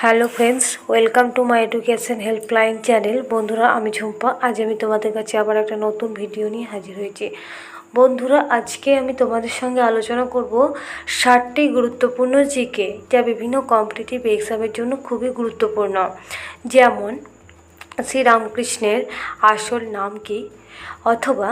Hello friends, welcome to my education helpline channel. বন্ধুরা, আমি ঝুম্পা। আজ আমি তোমাদের কাছে আবার একটা নতুন ভিডিও নিয়ে হাজির হয়েছি। বন্ধুরা, আজকে আমি তোমাদের সঙ্গে আলোচনা করব ষাটটি গুরুত্বপূর্ণ জিকে যা বিভিন্ন কম্পিটিটিভ এক্সামের জন্য খুবই গুরুত্বপূর্ণ। যেমন শ্রীরামকৃষ্ণের আসল নাম কি? অথবা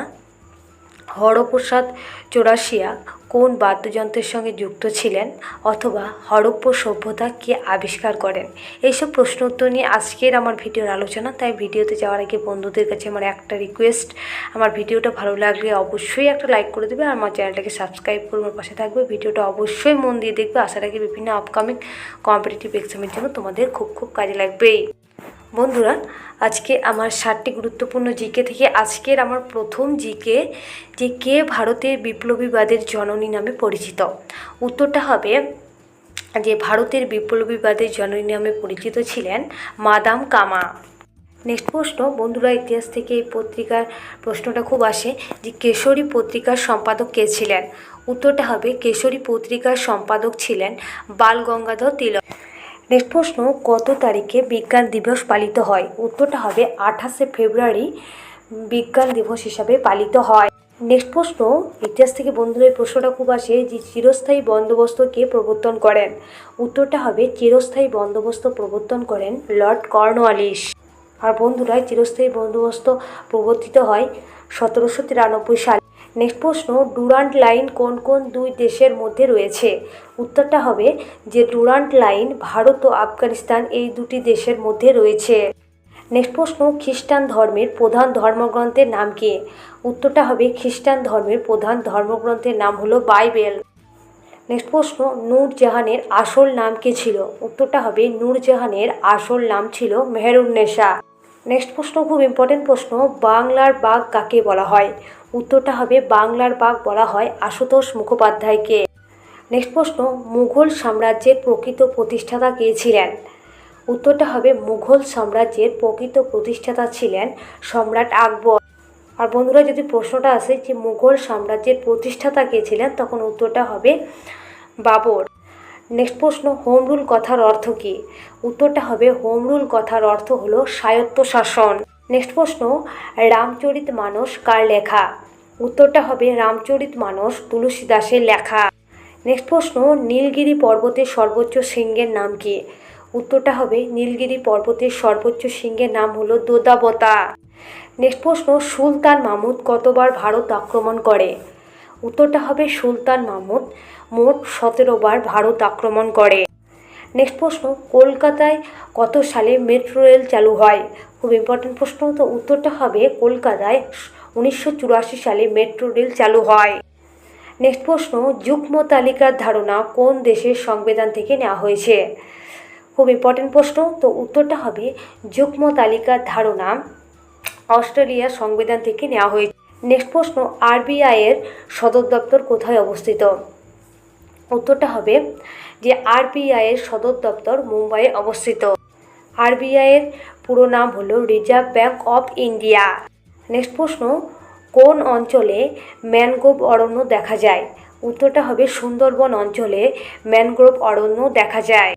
হরপ্রসাদ চৌরাশিয়া কোন বাদ্যযন্ত্রের সঙ্গে যুক্ত ছিলেন অথবা হরপ্প সভ্যতা কে আবিষ্কার করেন? এইসব প্রশ্ন উত্তর নিয়ে আজকের আমার ভিডিওর আলোচনা। তাই ভিডিওতে যাওয়ার আগে বন্ধুদের কাছে আমার একটা রিকোয়েস্ট আমার ভিডিওটা ভালো লাগলে অবশ্যই একটা লাইক করে দেবে আর আমার চ্যানেলটাকে সাবস্ক্রাইব করে আমার পাশে থাকবে। ভিডিওটা অবশ্যই মন দিয়ে দেখবে। আশা রাখি বিভিন্ন আপকামিং কম্পিটিটিভ এক্সামের জন্য তোমাদের খুব খুব কাজে লাগবেই। বন্ধুরা, আজকে আমার ষাটটি গুরুত্বপূর্ণ জিকে থেকে আজকের আমার প্রথম জিকে, যে কে ভারতের বিপ্লবীবাদের জননী নামে পরিচিত। উত্তরটা হবে যে ভারতের বিপ্লবীবাদের জননী নামে পরিচিত ছিলেন মাদাম কামা। নেক্সট প্রশ্ন, বন্ধুরা, ইতিহাস থেকে এই পত্রিকার প্রশ্নটা খুব আসে যে কেশরী পত্রিকার সম্পাদক কে ছিলেন? উত্তরটা হবে, কেশরী পত্রিকার সম্পাদক ছিলেন বাল গঙ্গাধর তিলক। নেক্সট প্রশ্ন, কত তারিখে বিজ্ঞান দিবস পালিত হয়? উত্তরটা হবে আঠাশে ফেব্রুয়ারি বিজ্ঞান দিবস হিসাবে পালিত হয়। নেক্সট প্রশ্ন, ইতিহাস থেকে বন্ধুদের প্রশ্নটা খুব আসে যে চিরস্থায়ী বন্দোবস্ত কে প্রবর্তন করেন? উত্তরটা হবে চিরস্থায়ী বন্দোবস্ত প্রবর্তন করেন লর্ড কর্নওয়ালিস আর বন্ধুরা, চিরস্থায়ী বন্দোবস্ত প্রবর্তিত হয় সতেরোশো তিরানব্বই সালে। নেক্সট প্রশ্ন, ডুরান্ট লাইন কোন কোন দুই দেশের মধ্যে রয়েছে? উত্তরটা হবে যে ডুরান্ট লাইন ভারত ও আফগানিস্তান এই দুটি দেশের মধ্যে রয়েছে। নেক্সট প্রশ্ন, খ্রিস্টান ধর্মের প্রধান ধর্মগ্রন্থের নাম কি? উত্তরটা হবে খ্রিস্টান ধর্মের প্রধান ধর্মগ্রন্থের নাম হলো বাইবেল। নেক্সট প্রশ্ন নূরজাহানের আসল নাম কি ছিল? উত্তরটা হবে নূরজাহানের আসল নাম ছিল মেহেরুন্নেসা নেক্সট প্রশ্ন, খুব ইম্পর্টেন্ট প্রশ্ন, বাংলার বাঘ কাকে বলা হয়? উত্তরটা হবে বাংলার বাঘ বলা হয় আশুতোষ মুখোপাধ্যায়কে। নেক্সট প্রশ্ন, মুঘল সাম্রাজ্যের প্রকৃত প্রতিষ্ঠাতা কে ছিলেন? উত্তরটা হবে মুঘল সাম্রাজ্যের প্রকৃত প্রতিষ্ঠাতা ছিলেন সম্রাট আকবর। আর বন্ধুরা, যদি প্রশ্নটা আসে যে মুঘল সাম্রাজ্যের প্রতিষ্ঠাতা কে ছিলেন, তখন উত্তরটা হবে বাবর। নেক্সট প্রশ্ন হোম রুল কথার অর্থ কী? উত্তরটা হবে হোম রুল কথার অর্থ হলো স্বায়ত্ত শাসন। নেক্সট প্রশ্ন, রামচরিত মানস কার লেখা? উত্তরটা হবে, রামচরিত মানস তুলসী দাসের লেখা। নেক্সট প্রশ্ন, নীলগিরি পর্বতের সর্বোচ্চ শৃঙ্গের নাম কি? উত্তরটা হবে, নীলগিরি পর্বতের সর্বোচ্চ শৃঙ্গের নাম হলো দোদাবতা। নেক্সট প্রশ্ন, সুলতান মাহমুদ কতবার ভারত আক্রমণ করে? উত্তরটা হবে, সুলতান মাহমুদ মোট সতেরো বার ভারত আক্রমণ করে। নেক্সট প্রশ্ন, কলকাতায় কত সালে মেট্রো রেল চালু হয়? খুব ইম্পর্টেন্ট প্রশ্ন, তো উত্তরটা হবে কলকাতায় উনিশশো চুরাশি সালে মেট্রো রেল চালু হয়। নেক্সট প্রশ্ন, যুগ্ম তালিকার ধারণা কোন দেশের সংবিধান থেকে নেওয়া হয়েছে? খুব ইম্পর্টেন্ট প্রশ্ন, তো উত্তরটা হবে যুগ্ম তালিকার ধারণা অস্ট্রেলিয়ার সংবিধান থেকে নেওয়া হয়েছে। নেক্সট প্রশ্ন, আরবিআইয়ের সদর দপ্তর কোথায় অবস্থিত? উত্তরটা হবে যে আরবিআইয়ের সদর দপ্তর মুম্বাইয়ে অবস্থিত। আরবিআইয়ের পুরো নাম হলো Reserve Bank of India next প্রশ্ন, কোন অঞ্চলে ম্যানগ্রোভ অরণ্য দেখা যায়? উত্তরটা হবে সুন্দরবন অঞ্চলে ম্যানগ্রোভ অরণ্য দেখা যায়।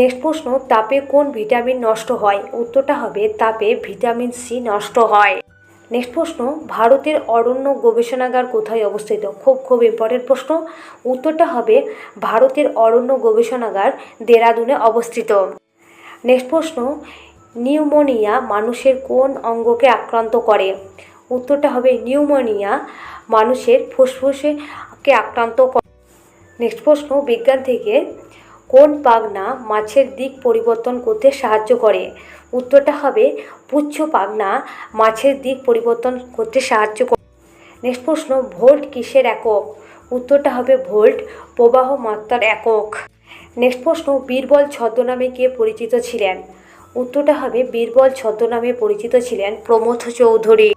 নেক্সট প্রশ্ন, তাপে কোন ভিটামিন নষ্ট হয়? উত্তরটা হবে তাপে ভিটামিন সি নষ্ট হয়। নেক্সট প্রশ্ন, ভারতের অরণ্য গবেষণাগার কোথায় অবস্থিত? খুব খুব ইম্পর্টেন্ট প্রশ্ন। উত্তরটা হবে ভারতের অরণ্য গবেষণাগার দেরাদুনে অবস্থিত। নেক্সট প্রশ্ন, নিউমোনিয়া মানুষের কোন অঙ্গকে আক্রান্ত করে? উত্তরটা হবে নিউমোনিয়া মানুষের ফুসফুসেকে আক্রান্ত করে নেক্সট প্রশ্ন, বিজ্ঞান থেকে কোন পাগনা মাছের দিক পরিবর্তন করতে সাহায্য করে? উত্তরটা হবে পুচ্ছ পাগনা, মাছের দিক পরিবর্তন করতে সাহায্য করে। নেক্সট প্রশ্ন, ভোল্ট কিসের একক? উত্তরটা হবে ভোল্ট, প্রবাহ মাত্রার একক। নেক্সট প্রশ্ন, বীরবল ছদ্মনামে কে পরিচিত ছিলেন? উত্তরটা হবে বীরবল ছদ্মনামে পরিচিত ছিলেন প্রমথ চৌধুরী।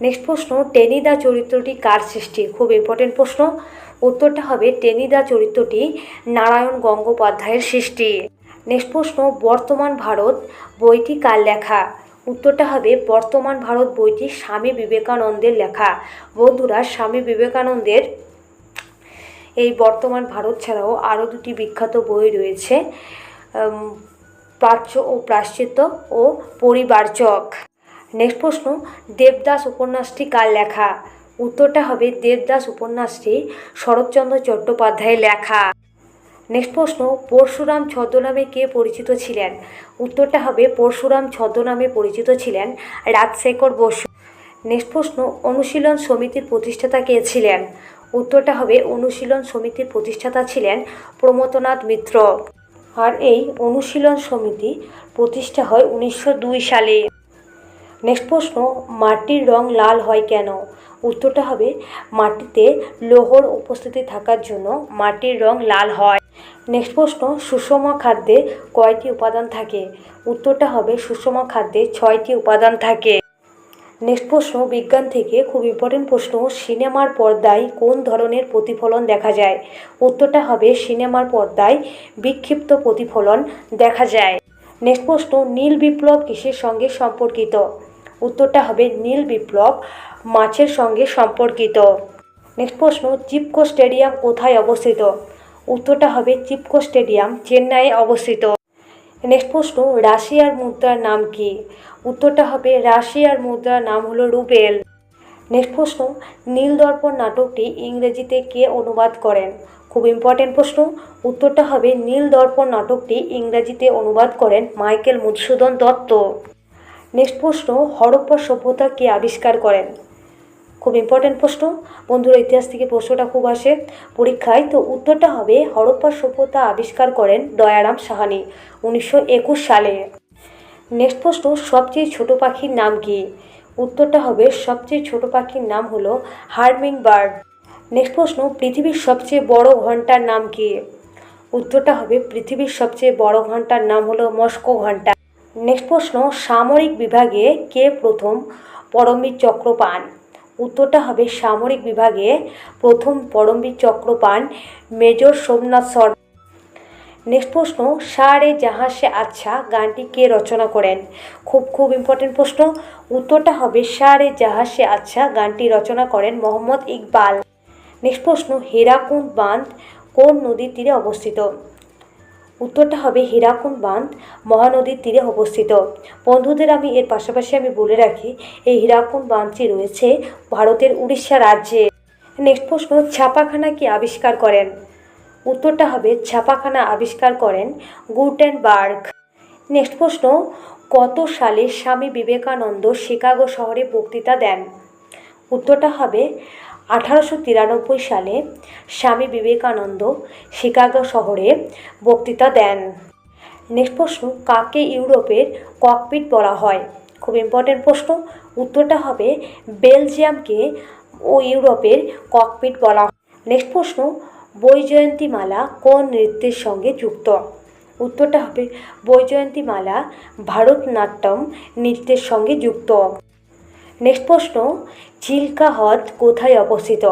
নেক্সট প্রশ্ন, টেনিদা চরিত্রটি কার সৃষ্টি? খুব ইম্পর্টেন্ট প্রশ্ন। উত্তরটা হবে টেনিদা চরিত্রটি নারায়ণ গঙ্গোপাধ্যায়ের সৃষ্টি। নেক্সট প্রশ্ন, বর্তমান ভারত বইটি কার লেখা? উত্তরটা হবে বর্তমান ভারত বইটি স্বামী বিবেকানন্দের লেখা। বন্ধুরা, স্বামী বিবেকানন্দের এই বর্তমান ভারত ছাড়াও আরও দুটি বিখ্যাত বই রয়েছে প্রাচ্য ও প্রাশ্চিত্য ও পরিবারচক। নেক্সট প্রশ্ন, দেবদাস উপন্যাসটি কার লেখা? উত্তরটা হবে দেবদাস উপন্যাসটি শরৎচন্দ্র চট্টোপাধ্যায়ের লেখা। নেক্সট প্রশ্ন, পরশুরাম ছদ্মনামে কে পরিচিত ছিলেন? উত্তরটা হবে পরশুরাম ছদ্মনামে পরিচিত ছিলেন রাজশেখর বসু। নেক্সট প্রশ্ন, অনুশীলন সমিতির প্রতিষ্ঠাতা কে ছিলেন? উত্তরটা হবে অনুশীলন সমিতির প্রতিষ্ঠাতা ছিলেন প্রমথনাথ মিত্র। আর এই অনুশীলন সমিতি প্রতিষ্ঠা হয় উনিশশো দুই সালে। নেক্সট প্রশ্ন, মাটির রং লাল হয় কেন? উত্তরটা হবে মাটিতে লোহর উপস্থিতি থাকার জন্য মাটির রং লাল হয়। নেক্সট প্রশ্ন, সুষম খাদ্যে কয়টি উপাদান থাকে? উত্তরটা হবে সুষম খাদ্যে ছয়টি উপাদান থাকে। নেক্সট প্রশ্ন, বিজ্ঞান থেকে খুব ইম্পর্টেন্ট প্রশ্ন, সিনেমার পর্দায় কোন ধরনের প্রতিফলন দেখা যায়? উত্তরটা হবে সিনেমার পর্দায় বিক্ষিপ্ত প্রতিফলন দেখা যায়। নেক্সট প্রশ্ন, নীল বিপ্লব কিসের সঙ্গে সম্পর্কিত? উত্তরটা হবে নীল বিপ্লব মাছের সঙ্গে সম্পর্কিত। নেক্সট প্রশ্ন চিপকো স্টেডিয়াম কোথায় অবস্থিত? উত্তরটা হবে চিপকো স্টেডিয়াম, চেন্নাইয়ে অবস্থিত। নেক্সট প্রশ্ন, রাশিয়ার মুদ্রার নাম কি? উত্তরটা হবে রাশিয়ার মুদ্রার নাম হলো রুবেল। নেক্সট প্রশ্ন, নীল দর্পণ নাটকটি ইংরেজিতে কে অনুবাদ করেন? খুব ইম্পর্টেন্ট প্রশ্ন। উত্তরটা হবে নীল দর্পণ নাটকটি ইংরেজিতে অনুবাদ করেন মাইকেল মধুসূদন দত্ত। নেক্সট প্রশ্ন, হরপ্পা সভ্যতা কে আবিষ্কার করেন? খুব ইম্পর্ট্যান্ট প্রশ্ন। বন্ধুরা, ইতিহাস থেকে প্রশ্নটা খুব আসে পরীক্ষায়। তো উত্তরটা হবে, হরপ্পা সভ্যতা আবিষ্কার করেন দয়ারাম সাহানি উনিশশো একুশ সালে। নেক্সট প্রশ্ন, সবচেয়ে ছোট পাখির নাম কি? উত্তরটা হবে, সবচেয়ে ছোট পাখির নাম হলো হার্মিং বার্ড নেক্সট প্রশ্ন, পৃথিবীর সবচেয়ে বড় ঘণ্টার নাম কি? উত্তরটা হবে, পৃথিবীর সবচেয়ে বড় ঘণ্টার নাম হলো মস্কো ঘণ্টা। নেক্সট প্রশ্ন, সামরিক বিভাগে কে প্রথম পরমবীর চক্র পান উত্তরটা হবে সামরিক বিভাগে প্রথম পরমবীর চক্র পান মেজর সোমনাথ শর্মা নেক্সট প্রশ্ন সারে জাহাঁ সে আচ্ছা গানটি কে রচনা করেন? খুব খুব ইম্পর্টেন্ট প্রশ্ন। উত্তরটা হবে সারে জাহাঁ সে আচ্ছা গানটি রচনা করেন মোহাম্মদ ইকবাল। নেক্সট প্রশ্ন, হীরাকুন্দ বাঁধ কোন নদীর তীরে অবস্থিত? উত্তরটা হবে হীরাকুন্দ বাঁধ, মহানদীর তীরে অবস্থিত। বন্ধুদের আমি এর পাশাপাশি আমি বলে রাখি, এই হীরাকুন্দ বাঁধটি রয়েছে ভারতের উড়িষ্যা রাজ্যে। নেক্সট প্রশ্ন, ছাপাখানা কি আবিষ্কার করেন? উত্তরটা হবে, ছাপাখানা আবিষ্কার করেন গুটেনবার্গ নেক্সট প্রশ্ন, কত সালে স্বামী বিবেকানন্দ শিকাগো শহরে বক্তৃতা দেন? উত্তরটা হবে আঠারোশো তিরানব্বই সালে স্বামী বিবেকানন্দ শিকাগো শহরে বক্তৃতা দেন। নেক্সট প্রশ্ন, কাকে ইউরোপের ককপিট বলা হয়? খুব ইম্পর্টেন্ট প্রশ্ন। উত্তরটা হবে বেলজিয়ামকে ও ইউরোপের ককপিট বলা হয়। নেক্সট প্রশ্ন, বৈজয়ন্তীমালা কোন নৃত্যের সঙ্গে যুক্ত? উত্তরটা হবে বৈজয়ন্তীমালা ভারতনাট্যম নৃত্যের সঙ্গে যুক্ত। নেক্সট প্রশ্ন, চিল্কা হ্রদ কোথায় অবস্থিত?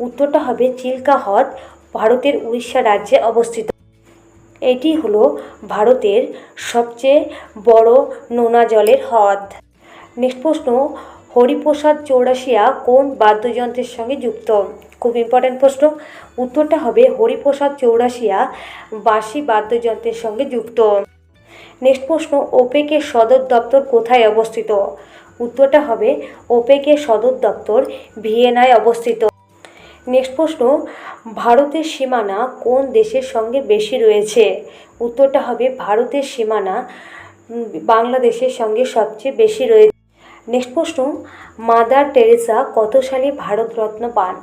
উত্তরটা হবে চিল্কা হ্রদ, ভারতের উড়িষ্যা রাজ্যে অবস্থিত। এটি হলো ভারতের সবচেয়ে বড় নোনা জলের হ্রদ। নেক্সট প্রশ্ন, হরিপ্রসাদ চৌরাশিয়া কোন বাদ্যযন্ত্রের সঙ্গে যুক্ত? খুব ইম্পর্ট্যান্ট প্রশ্ন। উত্তরটা হবে হরিপ্রসাদ চৌরাশিয়া বাঁশি বাদ্যযন্ত্রের সঙ্গে যুক্ত। নেক্সট প্রশ্ন, ওপেকের সদর দপ্তর কোথায় অবস্থিত? উত্তরটা হবে ওপেকের সদর দপ্তর ভিয়েনায় অবস্থিত। নেক্সট প্রশ্ন, ভারতের সীমানা কোন দেশের সঙ্গে বেশি রয়েছে? উত্তরটা হবে ভারতের সীমানা বাংলাদেশের সঙ্গে সবচেয়ে বেশি রয়েছে। নেক্সট প্রশ্ন, মাদার টেরেসা কত সালে ভারতরত্ন পান?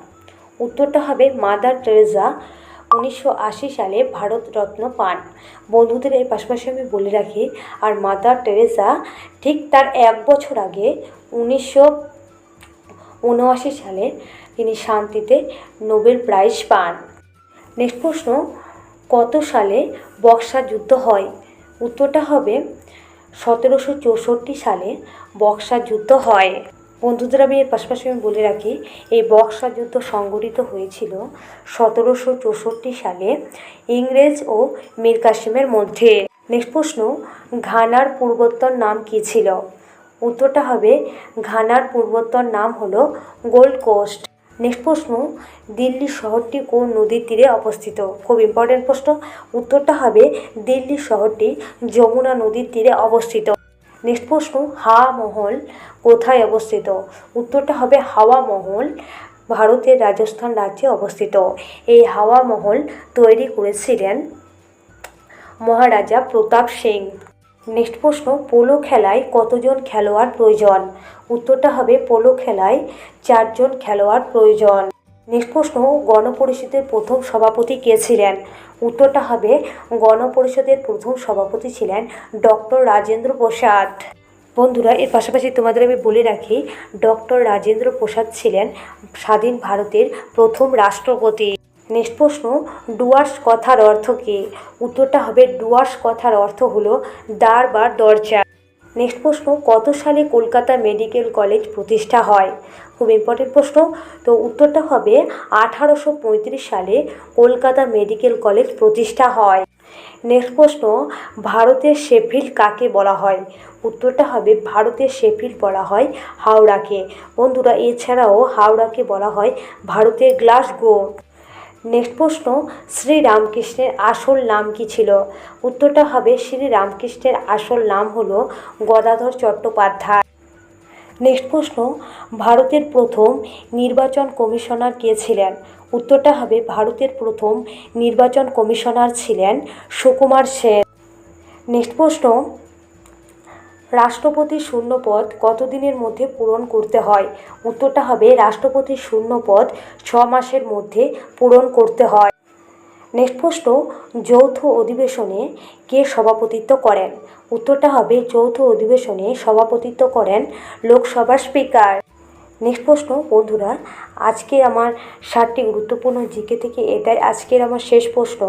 উত্তরটা হবে মাদার টেরেসা উনিশশো আশি সালে ভারতরত্ন পান। বন্ধুদের এর পাশাপাশি আমি বলে রাখি, আর মাদার টেরেসা ঠিক তার এক বছর আগে উনিশশো উনআশি সালে তিনি শান্তিতে নোবেল প্রাইজ পান। নেক্সট প্রশ্ন, কত সালে বক্সার যুদ্ধ হয়? উত্তরটা হবে সতেরোশো চৌষট্টি সালে বক্সার যুদ্ধ হয়। বন্ধুদের আমি এর পাশাপাশি আমি বলে রাখি, এই বক্সা যুদ্ধ সংগঠিত হয়েছিল সতেরোশো চৌষট্টি সালে ইংরেজ ও মীর কাসিমের মধ্যে। নেক্সট প্রশ্ন, ঘানার পূর্বোত্তর নাম কী ছিল? উত্তরটা হবে, ঘানার পূর্বোত্তর নাম হলো গোল্ড কোস্ট। নেক্সট প্রশ্ন দিল্লি শহরটি কোন নদীর তীরে অবস্থিত? খুব ইম্পর্টেন্ট প্রশ্ন। উত্তরটা হবে দিল্লি শহরটি যমুনা নদীর তীরে অবস্থিত। নেক্সট প্রশ্ন হাওয়া মহল কোথায় অবস্থিত? উত্তরটা হবে হাওয়া মহল, ভারতের রাজস্থান রাজ্যে অবস্থিত। এই হাওয়া মহল তৈরি করেছিলেন মহারাজা প্রতাপ সিং। নেক্সট প্রশ্ন পোলো খেলায় কতজন খেলোয়াড় প্রয়োজন? উত্তরটা হবে পোলো খেলায় চারজন খেলোয়াড় প্রয়োজন। প্রশ্ন গণপরিষদের প্রথম সভাপতি কে ছিলেন? উত্তরটা হবে গণপরিষদের প্রথম সভাপতি ছিলেন ডক্টর রাজেন্দ্র প্রসাদ। বন্ধুরা, এর পাশাপাশি তোমাদের আমি বলে রাখি, ডক্টর রাজেন্দ্র প্রসাদ ছিলেন স্বাধীন ভারতের প্রথম রাষ্ট্রপতি। নেক্সট প্রশ্ন ডুয়ার্স কথার অর্থ কী? উত্তরটা হবে ডুয়ার্স কথার অর্থ হলো দ্বার বা দরজা। নেক্সট প্রশ্ন, কত সালে কলকাতা মেডিকেল কলেজ প্রতিষ্ঠা হয়? খুব ইম্পর্টেন্ট প্রশ্ন। তো উত্তরটা হবে আঠারোশো পঁয়ত্রিশ সালে কলকাতা মেডিকেল কলেজ প্রতিষ্ঠা হয়। নেক্সট প্রশ্ন, ভারতের শেফিল্ড কাকে বলা হয়? উত্তরটা হবে ভারতের শেফিল্ড বলা হয় হাওড়াকে। বন্ধুরা, এছাড়াও হাওড়াকে বলা হয় ভারতের গ্লাসগো। নেক্সট প্রশ্ন শ্রী রামকৃষ্ণের আসল নাম কি ছিল? উত্তরটা হবে শ্রী রামকৃষ্ণের আসল নাম হল গদাধর চট্টোপাধ্যায়। নেক্সট প্রশ্ন, ভারতের প্রথম নির্বাচন কমিশনার কে ছিলেন? উত্তরটা হবে ভারতের প্রথম নির্বাচন কমিশনার ছিলেন সুকুমার সেন। নেক্সট প্রশ্ন রাষ্ট্রপতির শূন্যপদ কতদিনের মধ্যে পূরণ করতে হয়? উত্তরটা হবে রাষ্ট্রপতির শূন্যপদ ছ মাসের মধ্যে পূরণ করতে হয়। নেক্সট প্রশ্ন, যৌথ অধিবেশনে কে সভাপতিত্ব করেন? উত্তরটা হবে যৌথ অধিবেশনে সভাপতিত্ব করেন লোকসভার স্পিকার। নেক্সট প্রশ্ন, বন্ধুরা, আজকে আমার ষাটটি গুরুত্বপূর্ণ জিকে থেকে এটাই আজকের আমার শেষ প্রশ্ন।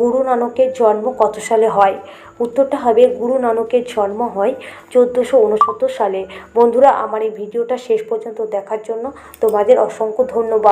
গুরু নানকের জন্ম কত সালে হয়? উত্তরটা হবে গুরু নানকের জন্ম হয় চোদ্দোশো উনসত্তর সালে। বন্ধুরা, আমার এই ভিডিওটা শেষ পর্যন্ত দেখার জন্য তোমাদের অসংখ্য ধন্যবাদ।